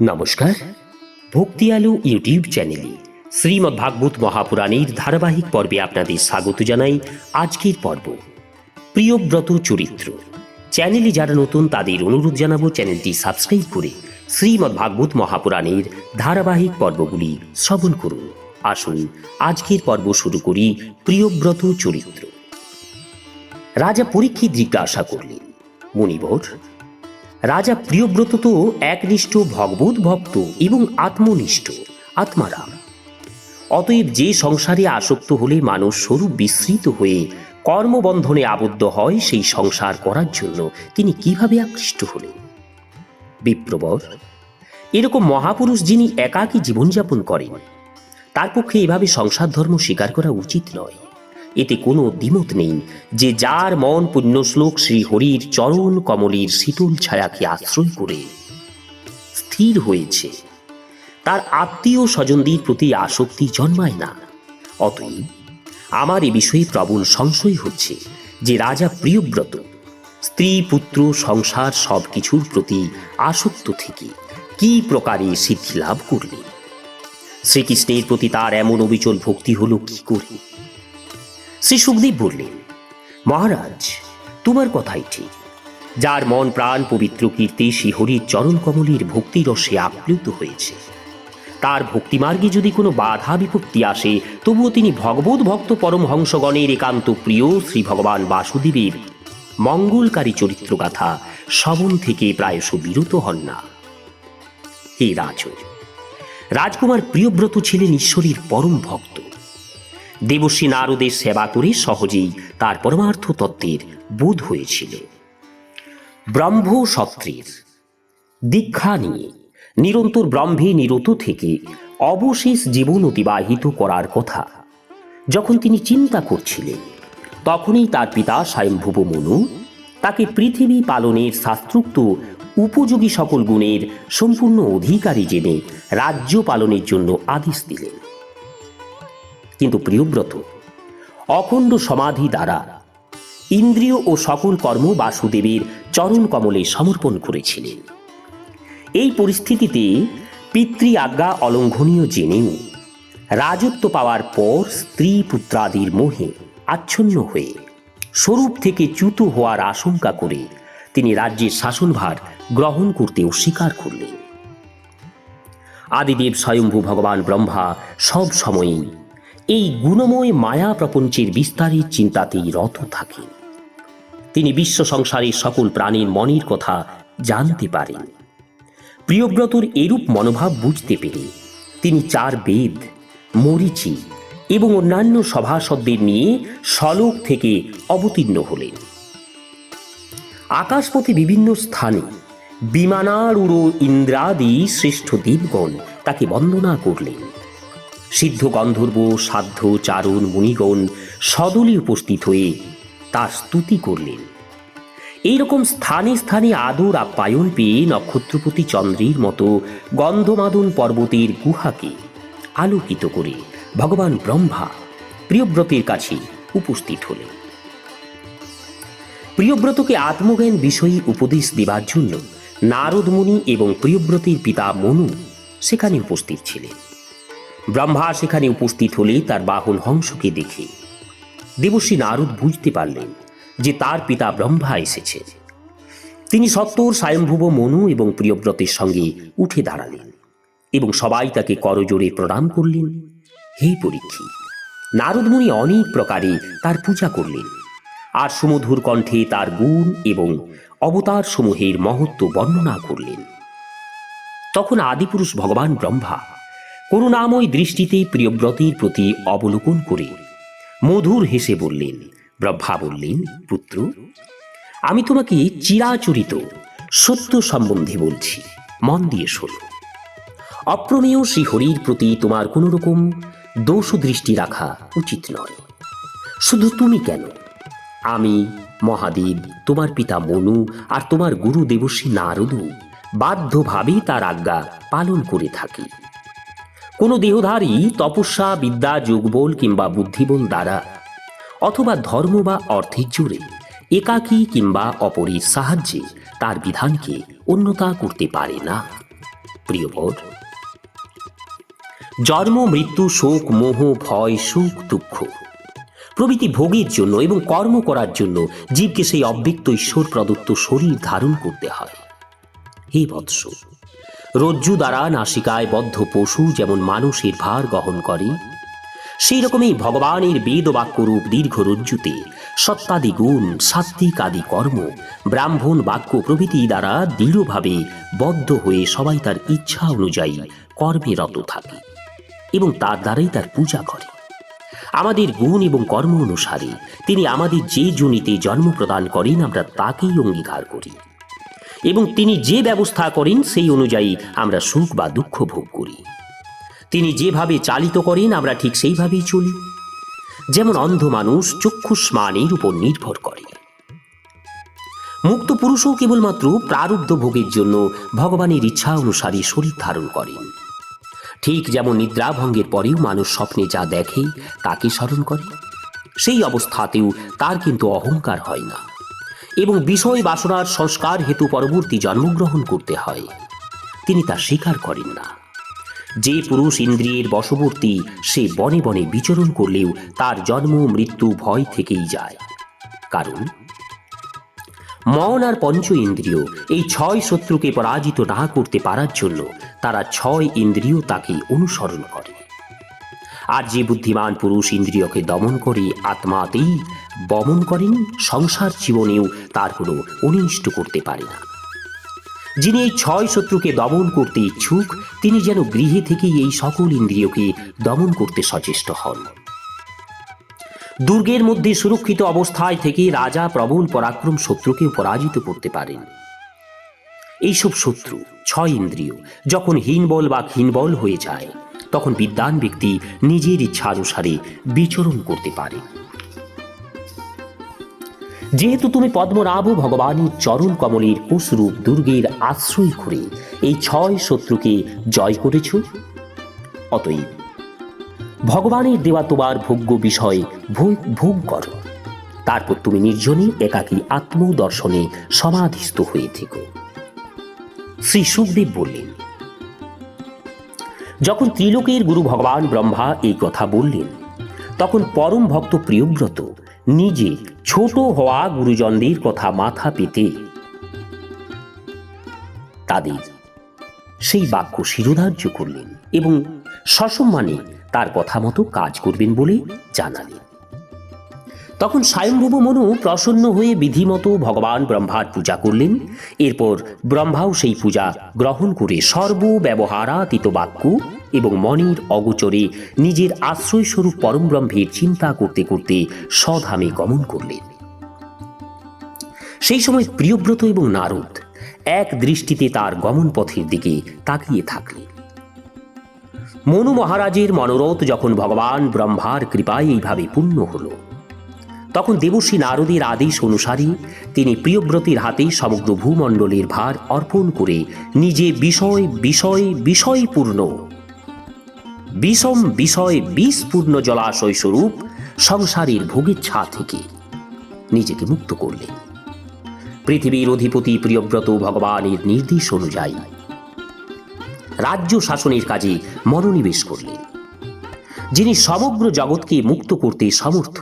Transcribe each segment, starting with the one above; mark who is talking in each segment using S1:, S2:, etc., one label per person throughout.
S1: নমস্কার। ভক্তি আলো ইউটিউব চ্যানেলে শ্রীমদ্ ভাগবত মহাপুরাণের ধারাবাহিক পর্বে আপনাদের স্বাগত জানাই আজকের পর্ব। প্রিয়ব্রত চরিত্র, চ্যানেলে যারা নতুন তাদের অনুরোধ জানাব চ্যানেলটি সাবস্ক্রাইব করে শ্রীমদ্ ভাগবত মহাপুরাণের ধারাবাহিক পর্বগুলি শ্রবণ করুন। আসুন, আজকের পর্ব শুরু করি প্রিয়ব্রত চরিত্র। রাজা পরীক্ষিত জিজ্ঞাসা করলেন, মুনিবর রাজা প্রিয়ব্রত তো একনিষ্ঠ ভগবত ভক্ত এবং আত্মনিষ্ঠ আত্মারাম অতএব যে সংসারে আসক্ত হলে মানুষ স্বরূপ বিস্মৃত হয়ে কর্মবন্ধনে আবদ্ধ হয় সেই সংসার করার জন্য তিনি কীভাবে আকৃষ্ট হলেন? বিপ্রবর, এরকম মহাপুরুষ যিনি একাকী জীবনযাপন করেন, তার পক্ষে এভাবে সংসার ধর্ম স্বীকার করা উচিত নয়। এতে কোনো দ্বিমত নেই যে যার মন পুণ্যশ্লোক শ্রী হরির চরণ কমলের শীতল ছায়াকে আশ্রয় করে স্থির হয়েছে। তার আত্মীয় স্বজনদের প্রতি আসক্তি জন্মায় না। অতএব আমার এ বিষয়ে প্রবল সংশয় হচ্ছে যে রাজা প্রিয়ব্রত, স্ত্রী, পুত্র, সংসার সব কিছুর প্রতি আসক্ত থেকে কি প্রকারে সিদ্ধি লাভ করলেন? শ্রীকৃষ্ণের প্রতি তার এমন অবিচল ভক্তি হলো কি করে? শ্রী সুখদেব বললেন, মহারাজ, তোমার কথাই ঠিক। যার মন প্রাণ পবিত্র কীর্তি শ্রীহরির চরণ কমলের ভক্তিরসে আপ্লুত হয়েছে। তার ভক্তিমার্গে যদি কোনো বাধা বিপত্তি আসে, তবুও তিনি ভগবত ভক্ত পরমহংসগণের একান্ত প্রিয় শ্রী ভগবান বাসুদেবের মঙ্গলকারী চরিত্রগাথা শ্রবণ থেকে প্রায়শ বিরত হন না। হে রাজ রাজকুমার প্রিয়ব্রত ছিলেন ঈশ্বরের পরম ভক্ত। দেবশ্রী নারদের সেবা করে সহজেই তার পরমার্থ তত্ত্বের বোধ হয়েছিল। ব্রহ্ম সত্রের দীক্ষা নিয়ে নিরন্তর ব্রহ্মে নিরত থেকে অবশেষ জীবন অতিবাহিত করার কথা যখন তিনি চিন্তা করছিলেন, তখনই তার পিতা স্বয়ংভুব মনু তাকে পৃথিবী পালনের শাস্ত্রোক্ত উপযোগী সকল গুণের সম্পূর্ণ অধিকারী জেনে রাজ্য পালনের জন্য আদেশ দিলেন। কিন্তু প্রিয়ব্রত। অখণ্ড সমাধি দ্বারা ইন্দ্রিয় ও সকল কর্ম বাসুদেবের চরণ কমলে সমর্পণ করেছিলেন। এই পরিস্থিতিতে পিতৃ আজ্ঞা অলঙ্ঘনীয় জেনেও রাজত্ব পাওয়ার পর স্ত্রী পুত্রাদির মোহে আচ্ছন্ন হয়ে স্বরূপ থেকে চ্যুত হওয়ার আশঙ্কা করে তিনি রাজ্যের শাসনভার গ্রহণ করতে অস্বীকার করলেন। আদিদেব স্বয়ম্ভু ভগবান ব্রহ্মা সব সময়ই এই গুণময় মায়া প্রপঞ্চের বিস্তারের চিন্তাতেই রত থাকেন তিনি বিশ্ব সংসারের সকল প্রাণীর মনের কথা জানতে পারেন। প্রিয়ব্রতর এরূপ মনোভাব বুঝতে পেরে তিনি চার বেদ, মরিচি এবং অন্যান্য সভাসদদের নিয়ে সলোক থেকে অবতীর্ণ হলেন। আকাশপথে বিভিন্ন স্থানে বিমানারুড়ো ইন্দ্রাদি শ্রেষ্ঠ দেবগণ তাকে বন্দনা করলেন। সিদ্ধ গন্ধর্ব, সাধ্য চারণ মুনিগণ সদলে উপস্থিত হয়ে তার স্তুতি করলেন। এইরকম স্থানে স্থানে আদর আপ্যায়ন পেয়ে নক্ষত্রপতি চন্দ্রের মতো গন্ধমাদন পর্বতের গুহাকে আলোকিত করে ভগবান ব্রহ্মা প্রিয়ব্রতের কাছে উপস্থিত হলেন। প্রিয়ব্রতকে আত্মজ্ঞান বিষয়ী উপদেশ দেবার জন্য নারদমুনি এবং প্রিয়ব্রতের পিতা মনু সেখানে উপস্থিত ছিলেন। ব্রহ্মা সেখানে উপস্থিত হলে তার বাহন হংসকে দেখে। দেবশ্রী নারদ বুঝতে পারলেন যে তার পিতা ব্রহ্মা এসেছে। তিনি সত্তর স্বয়ংভুব মনু এবং প্রিয়ব্রতের সঙ্গে উঠে দাঁড়ালেন এবং সবাই তাকে করজোড়ে প্রণাম করলেন। হে পরীক্ষী নারদমুনি অনেক প্রকারে তার পূজা করলেন। আর সুমধুর কণ্ঠে তার গুণ এবং অবতার সমূহের মহত্ব বর্ণনা করলেন। তখন আদিপুরুষ ভগবান ব্রহ্মা করুণাময় দৃষ্টিতে প্রিয়ব্রতের প্রতি অবলোকন করে। মধুর হেসে বললেন, ব্রহ্মা বললেন, পুত্র, আমি তোমাকে চিরাচরিত, সত্য সম্বন্ধে বলছি। মন দিয়ে শোনো। অপ্রমেয় শ্রীহরির প্রতি তোমার কোনো রকম দোষ দৃষ্টি রাখা উচিত নয়। শুধু তুমি কেন? আমি, মহাদেব, তোমার পিতা মনু আর তোমার গুরু দেবশ্রী নারদও বাধ্যভাবে তার আজ্ঞা পালন করে থাকি। কোনো দেহধারী তপস্যা, বিদ্যা, যোগবল কিংবা বুদ্ধিবল দ্বারা অথবা ধর্ম বা অর্থের জোরে একাকী কিংবা অপরের সাহায্যে তার বিধানকে অন্যতা করতে পারে না। প্রিয়বর জন্ম, মৃত্যু, শোক, মোহ, ভয়, সুখ, দুঃখ প্রভৃতি ভোগের জন্য এবং কর্ম করার জন্য জীবকে সেই অব্যক্ত ঈশ্বর প্রদত্ত শরীর ধারণ করতে হয়। হে বৎস রজ্জু দ্বারা নাসিকায় বদ্ধ পশু যেমন মানুষের ভার বহন করে, সেই রকমই ভগবানের বেদ বাক্যরূপ দীর্ঘ রজ্জুতে সত্তাদি গুণ সাত্বিক আদি কর্ম ব্রাহ্মণ বাক্য প্রভৃতি দ্বারা দৃঢ়ভাবে বদ্ধ হয়ে সবাই তার ইচ্ছা অনুযায়ী কর্মে রত থাকে এবং তার দ্বারাই তার পূজা করে। আমাদের গুণ এবং কর্ম অনুসারে তিনি আমাদের যে জনিতে জন্ম প্রদান করেন, আমরা তাকেই অঙ্গীকার করি। এবং তিনি যে ব্যবস্থা করেন সেই অনুযায়ী আমরা সুখ বা দুঃখ ভোগ করি। তিনি যেভাবে চালিত করেন, আমরা ঠিক সেইভাবেই চলি। যেমন অন্ধ মানুষ চক্ষুষ্মানের উপর নির্ভর করে। মুক্ত পুরুষও কেবলমাত্র প্রারব্ধ ভোগের জন্য ভগবানের ইচ্ছা অনুসারে শরীর ধারণ করেন। ঠিক যেমন নিদ্রাভঙ্গের পরেও মানুষ স্বপ্নে যা দেখে, তাকে স্মরণ করে। সেই অবস্থাতেও তার কিন্তু অহংকার হয় না। এবং বিষয় বাসনার সংস্কার হেতু পরবর্তী জন্মগ্রহণ করতে হয়। তিনি তা স্বীকার করেন না। যে পুরুষ ইন্দ্রিয়ের বশবর্তী, সে বনে বনে বিচরণ করলেও তার জন্ম, মৃত্যু ভয় থেকেই যায়। কারণ? মন আর পঞ্চ ইন্দ্রিয় এই ছয় শত্রুকে পরাজিত না করতে পারার জন্য তারা ছয় ইন্দ্রিয় তাকে অনুসরণ করে। আর যে বুদ্ধিমান পুরুষ ইন্দ্রিয়কে দমন করে আত্মাতেই বমন করেন, সংসার জীবনেও তার কোনো অনিষ্ট করতে পারে না। যিনি এই ছয় শত্রুকে দমন করতে ইচ্ছুক, তিনি যেন গৃহে থেকেই এই সকল ইন্দ্রিয়কে দমন করতে সচেষ্ট হন। দুর্গের মধ্যে সুরক্ষিত অবস্থায় থেকে রাজা প্রবল পরাক্রম শত্রুকে পরাজিত করতে পারেন। এইসব শত্রু, ছয় ইন্দ্রিয়, যখন হীনবল বা ক্ষীণবল হয়ে যায় তখন বিদ্বান ব্যক্তি নিজের ইচ্ছানুসারে বিচরণ করতে পারে। যেহেতু তুমি পদ্মনাভ ভগবানের চরণ কমলের কুশরূপ দুর্গের আশ্রয় করে এই ছয় শত্রুকে জয় করেছ, অতএব ভগবানের দেওয়া তোমার ভোগ্য বিষয় ভোগ ভোগ করো। তারপর তুমি নির্জনে একাকী আত্মদর্শনে সমাধিস্থ হয়ে থেকো। শ্রী সুখদেব বললেন যখন ত্রিলোকের গুরু ভগবান ব্রহ্মা এই কথা বললেন, তখন পরম ভক্ত প্রিয়ব্রত নিজে ছোট হওয়া গুরুজনদের কথা মাথা পেতে তাদের সেই বাক্য শিরোধার্য করলেন এবং সসম্মানে তার কথা মতো কাজ করবেন বলে জানালেন। তখন স্বয়ংভূব মনু প্রসন্ন হয়ে বিধিমতো ভগবান ব্রহ্মার পূজা করলেন। এরপর ব্রহ্মাও সেই পূজা গ্রহণ করে সর্ব ব্যবহারাতীত বাক্য এবং মনের অগোচরে নিজের আশ্রয়স্বরূপ পরম ব্রহ্মের চিন্তা করতে করতে স্বধামে গমন করলেন। সেই সময় প্রিয়ব্রত এবং নারদ এক দৃষ্টিতে তার গমন পথের দিকে তাকিয়ে থাকলেন। মনু মহারাজের মনোরথ যখন ভগবান ব্রহ্মার কৃপায় এইভাবে পূর্ণ হল তখন দেবশ্রী নারদের আদেশ অনুসারে তিনি প্রিয়ব্রতের হাতে সমগ্র ভূমণ্ডলের ভার অর্পণ করে নিজে বিষয় বিষয় বিষয়পূর্ণ বিষম, বিষয় বিষপূর্ণ জলাশয় স্বরূপ সংসারের ভোগেচ্ছা থেকে নিজেকে মুক্ত করলেন। পৃথিবীর অধিপতি প্রিয়ব্রত ভগবানের নির্দেশ অনুযায়ী রাজ্য শাসনের কাজে মনোনিবেশ করলেন, যিনি সমগ্র জগৎকে মুক্ত করতে সমর্থ।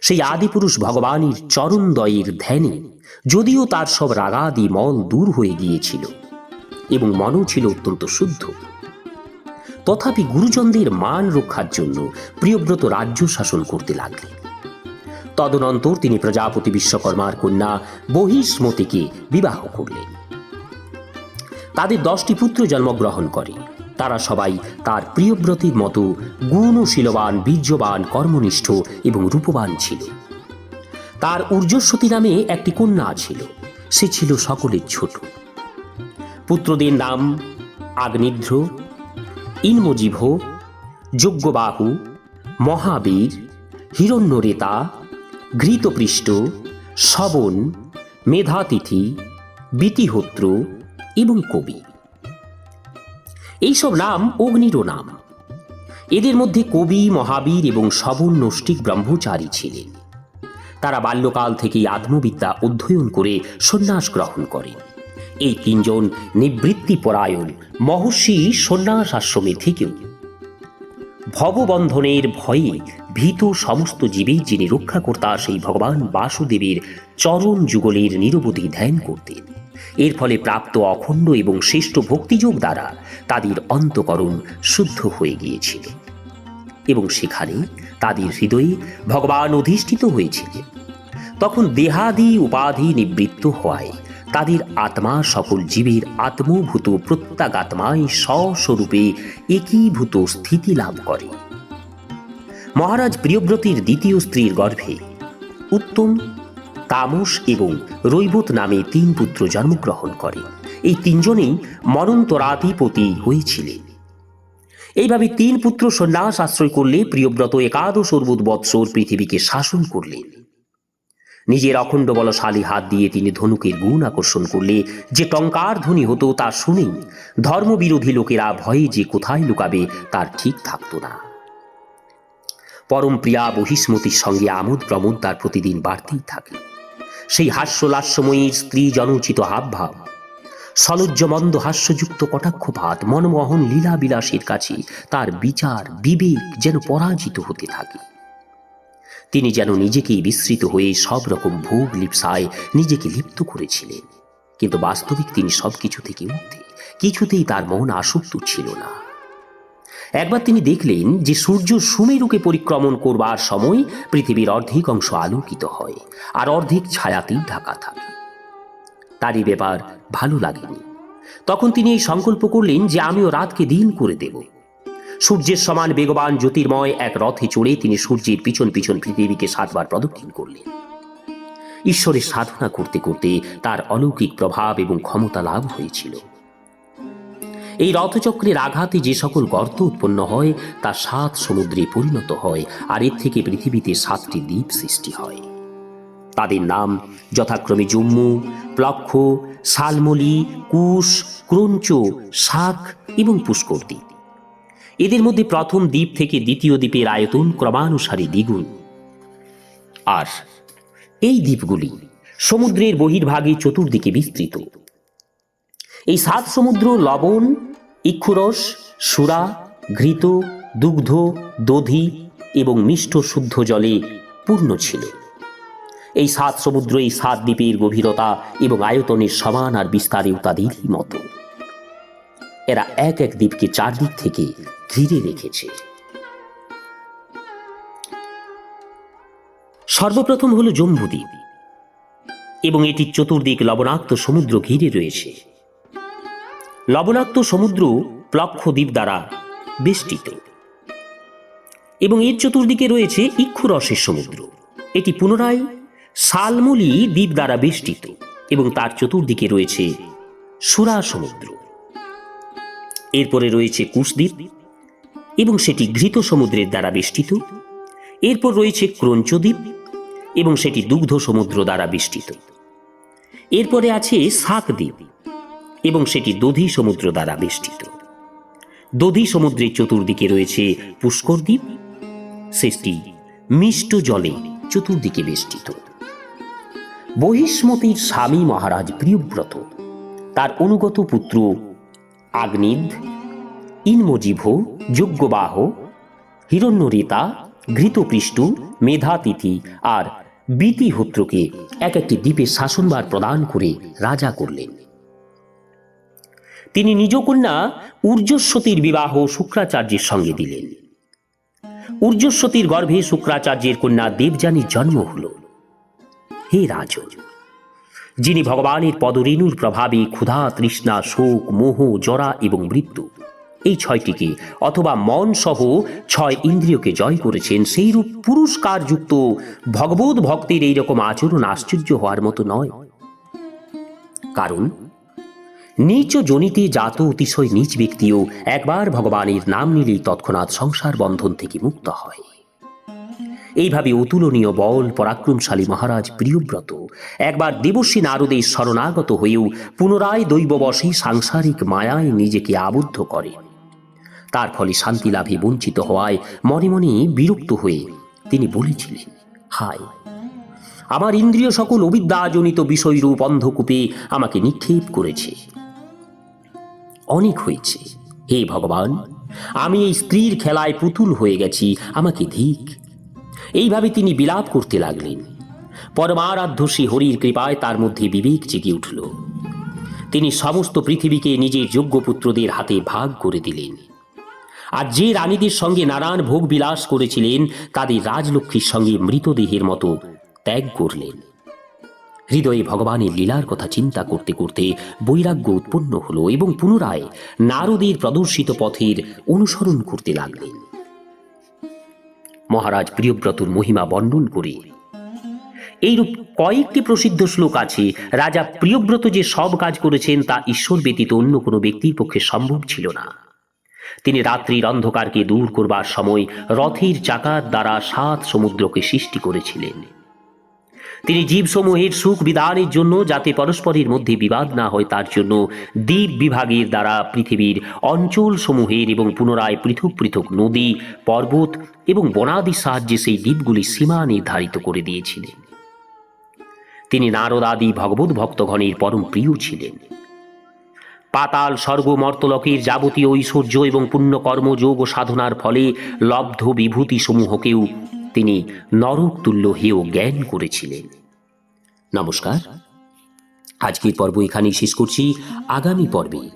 S1: সেই আদিপুরুষ ভগবানের চরণদয়ের ধ্যানে যদিও তার সব রাগাদি মন দূর হয়ে গিয়েছিল এবং মনও ছিল অত্যন্ত শুদ্ধ। তথাপি গুরুজনদের মান রক্ষার জন্য প্রিয়ব্রত রাজ্য শাসন করতে লাগলেন। তদনন্তর তিনি প্রজাপতি বিশ্বকর্মার কন্যা বহিষ্মতিকে বিবাহ করলেন। তাদের দশটি পুত্র জন্মগ্রহণ করে। তারা সবাই তার প্রিয়ব্রতীর মতো গুণশীলবান, বীর্যবান, কর্মনিষ্ঠ এবং রূপবান ছিল। তার ঊর্জস্বতী নামে একটি কন্যা ছিল। সে ছিল সকলের ছোট। পুত্রদের নাম আগ্নিধ্র ইন্মজীভ যজ্ঞবাহু, মহাবীর, হিরণ্যরেতা ঘৃতপৃষ্ঠ শবন, মেধাতিথি, বিতিহোত্র এবং কবি। এইসব নাম অগ্নিরও নাম। এদের মধ্যে কবি, মহাবীর এবং শবন নষ্টিক ব্রহ্মচারী ছিলেন। তারা বাল্যকাল থেকেই আত্মবিদ্যা অধ্যয়ন করে সন্ন্যাস গ্রহণ করেন। এই তিনজন নিবৃত্তি পরায়ণ মহর্ষি সন্ন্যাস আশ্রমে থেকেও। ভববন্ধনের ভয়ে ভীত সমস্ত জীবের যিনি রক্ষাকর্তা সেই ভগবান বাসুদেবের চরণ যুগলের নিরবধি ধ্যান করতেন। এর ফলে প্রাপ্ত অখণ্ড এবং শ্রেষ্ঠ ভক্তিযোগ দ্বারা তাদের অন্তকরণ শুদ্ধ হয়ে গিয়েছিল। এবং সেখানে তাদের হৃদয়ে ভগবান অধিষ্ঠিত হয়েছিলেন তখন দেহাদি উপাধি নিবৃত্ত হওয়ায় তাদের আত্মা সকল জীবের আত্মভূত প্রত্যাগাত্মায় স্বস্বরূপে একীভূত স্থিতি লাভ করে। মহারাজ প্রিয়ব্রতীর দ্বিতীয় স্ত্রীর গর্ভে উত্তম তামস এবং রৈবত নামে তিন পুত্র জন্মগ্রহণ করে। এই তিনজনেই মরন্তরাধিপতি হয়েছিলেন। এইভাবে তিন পুত্র সন্ন্যাস আশ্রয় করলে প্রিয়ব্রত একাদশ অর্বুদ বৎসর পৃথিবীকে শাসন করলেন। নিজের অখণ্ড বলশালী হাত দিয়ে তিনি ধনুকের গুণ আকর্ষণ করলে যে টঙ্কার ধ্বনি হতো তা শুনেই ধর্মবিরোধী লোকেরা ভয়ে যে কোথায় লুকাবে তার ঠিক থাকতো না। পরম প্রিয়া বহিষ্মতির সঙ্গে আমোদ প্রমোদ তার প্রতিদিন বাড়তেই থাকে। সেই হাস্যলাস্যময়ীর স্ত্রী জনোচিত হাবভাব। সলজ্জ মন্দ হাস্যযুক্ত কটাক্ষপাত মনমোহন লীলা বিলাসের কাছে তার বিচার, বিবেক যেন পরাজিত হতে থাকে। তিনি যেন নিজেকেই বিস্মৃত হয়ে সব রকম ভোগ লিপসায় নিজেকে লিপ্ত করেছিলেন। কিন্তু বাস্তবিক তিনি সবকিছু থেকে ঊর্ধ্বে কিছুতেই তার মন আসক্ত ছিল না। একবার তিনি দেখলেন যে সূর্য সুমেরুকে পরিক্রমণ করবার সময় পৃথিবীর অর্ধেক অংশ আলোকিত হয় আর অর্ধেক ছায়াতেই ঢাকা থাকে। তারই ব্যাপার ভালো লাগেনি। তখন তিনি এই সংকল্প করলেন যে আমিও রাতকে দিন করে দেব। সূর্যের সমান বেগবান জ্যোতির্ময় এক রথে চড়ে তিনি সূর্যের পিছন পিছন পৃথিবীকে সাতবার প্রদক্ষিণ করলেন। ঈশ্বরের সাধনা করতে করতে তার অলৌকিক প্রভাব এবং ক্ষমতা লাভ হয়েছিল। এই রথচক্রের আঘাতে যে সকল গর্ত উৎপন্ন হয় তা সাত সমুদ্রে পরিণত হয় আর এর থেকে পৃথিবীতে সাতটি দ্বীপ সৃষ্টি হয়। তাদের নাম যথাক্রমে জম্মু, প্লক্ষ শালমলি কুশ, ক্রঞ্চ শাক এবং পুষ্কর দ্বীপ এদের মধ্যে প্রথম দ্বীপ থেকে দ্বিতীয় দ্বীপের আয়তন ক্রমানুসারে দ্বিগুণ। আর এই দ্বীপগুলি সমুদ্রের বহির্ভাগে চতুর্দিকে বিস্তৃত। এই সাত সমুদ্র লবণ ইক্ষুরস সুরা, ঘৃত, দুগ্ধ, দধি এবং মিষ্ট শুদ্ধ জলে পূর্ণ ছিল। এই সাত সমুদ্র, এই সাত দ্বীপের গভীরতা এবং আয়তনের সমান আর বিস্তারেও তাদেরই মতো। এরা এক এক দ্বীপকে চারদিক থেকে ঘিরে রেখেছে। সর্বপ্রথম হল জম্বুদ্বীপ এবং এটির চতুর্দিক লবণাক্ত সমুদ্র ঘিরে রয়েছে। লবণাক্ত সমুদ্র প্লক্ষ দ্বীপ দ্বারা বেষ্টিত। এবং এর চতুর্দিকে রয়েছে ইক্ষুরসের সমুদ্র। এটি পুনরায় শালমুলি দ্বীপ দ্বারা বেষ্টিত এবং তার চতুর্দিকে রয়েছে সুরা সমুদ্র। এরপরে রয়েছে কুশদ্বীপ এবং সেটি ঘৃত সমুদ্রের দ্বারা বেষ্টিত। এরপর রয়েছে ক্রঞ্চদ্বীপ এবং সেটি দুগ্ধ সমুদ্র দ্বারা বেষ্টিত। এরপরে আছে শাকদ্বীপ এবং সেটি দধি সমুদ্র দ্বারা বেষ্টিত। দধি সমুদ্রের চতুর্দিকে রয়েছে পুষ্কর দ্বীপ। শেষটি মিষ্ট জলে চতুর্দিকে বেষ্টিত। বহিষ্মতির স্বামী মহারাজ প্রিয়ব্রত, তার অনুগত পুত্র আগ্নিদ, ইনমজিভ, যজ্ঞবাহ, হিরণ্যরেতা ঘৃতপৃষ্ঠ মেধাতিথি আর বীতিহোত্রকে এক একটি দ্বীপে শাসনভার প্রদান করে রাজা করলেন। তিনি নিজ কন্যা ঊর্জস্বতীর বিবাহ শুক্রাচার্যের সঙ্গে দিলেন। ঊর্জস্বতীর গর্ভে শুক্রাচার্যের কন্যা দেবযানীর জন্ম হল। হে রাজ যিনি ভগবানের পদরেণুর প্রভাবে ক্ষুধা, তৃষ্ণা, শোক, মোহ, জরা এবং মৃত্যু, এই ছয়টিকে অথবা মন সহ ছয় ইন্দ্রিয়কে জয় করেছেন সেই রূপ পুরস্কারযুক্ত ভগবত ভক্তের এইরকম আচরণ আশ্চর্য হওয়ার মতো নয়। কারণ নিচ জনিতে জাত অতিশয় নিচ ব্যক্তিও একবার ভগবানের নাম নিলেই তৎক্ষণাৎ সংসার বন্ধন থেকে মুক্ত হয়। এইভাবে অতুলনীয় বল পরাক্রমশালী মহারাজ প্রিয়ব্রত একবার দেবশ্রী নারদের শরণাগত হয়েও পুনরায় দৈববশে সাংসারিক মায়ায় নিজেকে আবদ্ধ করে। তার ফলে শান্তি লাভে বঞ্চিত হওয়ায় মনে মনে বিরক্ত হয়ে তিনি বলেছিলেন, হায়, আমার ইন্দ্রিয় সকল অবিদ্যাজনিত বিষয়রূপ অন্ধকূপে আমাকে নিক্ষেপ করেছে। অনেক হয়েছে। হে ভগবান, আমি এই স্ত্রীর খেলায় পুতুল হয়ে গেছি, আমাকে ধিক এইভাবে তিনি বিলাপ করতে লাগলেন। পরমারাধ্য শ্রী হরির কৃপায় তার মধ্যে বিবেক জেগে উঠল। তিনি সমস্ত পৃথিবীকে নিজের যোগ্য পুত্রদের হাতে ভাগ করে দিলেন। আর যে রানীদের সঙ্গে নারায়ণ ভোগ বিলাস করেছিলেন, তাদের রাজলক্ষ্মীর সঙ্গে মৃতদেহের মতো ত্যাগ করলেন। হৃদয়ে ভগবানের লীলার কথা চিন্তা করতে করতে বৈরাগ্য উৎপন্ন হল এবং পুনরায় নারদের প্রদর্শিত পথের অনুসরণ করতে লাগলেন। মহারাজ প্রিয়ব্রতর মহিমা বর্ণন করে, এইরূপ কয়েকটি প্রসিদ্ধ শ্লোক আছে। রাজা প্রিয়ব্রত যে সব কাজ করেছেন তা ঈশ্বর ব্যতীত অন্য কোনো ব্যক্তির পক্ষে সম্ভব ছিল না। তিনি রাত্রির অন্ধকারকে দূর করবার সময় রথের চাকার দ্বারা সাত সমুদ্রকে সৃষ্টি করেছিলেন। তিনি জীবসমূহের সুখ বিধানের জন্য যাতে পরস্পরের মধ্যে বিবাদ না হয়, তার জন্য দ্বীপ বিভাগের দ্বারা পৃথিবীর অঞ্চল সমূহের এবং পুনরায় পৃথক পৃথক নদী, পর্বত এবং বনাদির সাহায্যে সেই দ্বীপগুলি সীমা নির্ধারিত করে দিয়েছিলেন। তিনি নারদাদি ভগবত ভক্তগণের পরম প্রিয় ছিলেন। পাতাল স্বর্গ মর্তলোকের যাবতীয় ঐশ্বর্য এবং পুণ্যকর্ম যোগ ও সাধনার ফলে লব্ধ বিভূতি সমূহকেও তিনি নরক তুল্য হেয় জ্ঞান করেছিলেন। নমস্কার। আজকের পর্ব এখানেই শেষ করছি। আগামী পর্বে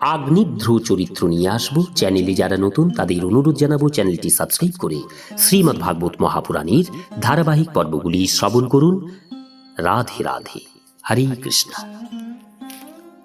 S1: আগ্নিধ্র চরিত্র নিয়ে আসব। চ্যানেলে যারা নতুন, তাদের অনুরোধ জানাব চ্যানেলটি সাবস্ক্রাইব করে শ্রীমদ্ ভাগবত মহাপুরাণের ধারাবাহিক পর্বগুলি শ্রবণ করুন। রাধে রাধে। হরে কৃষ্ণ।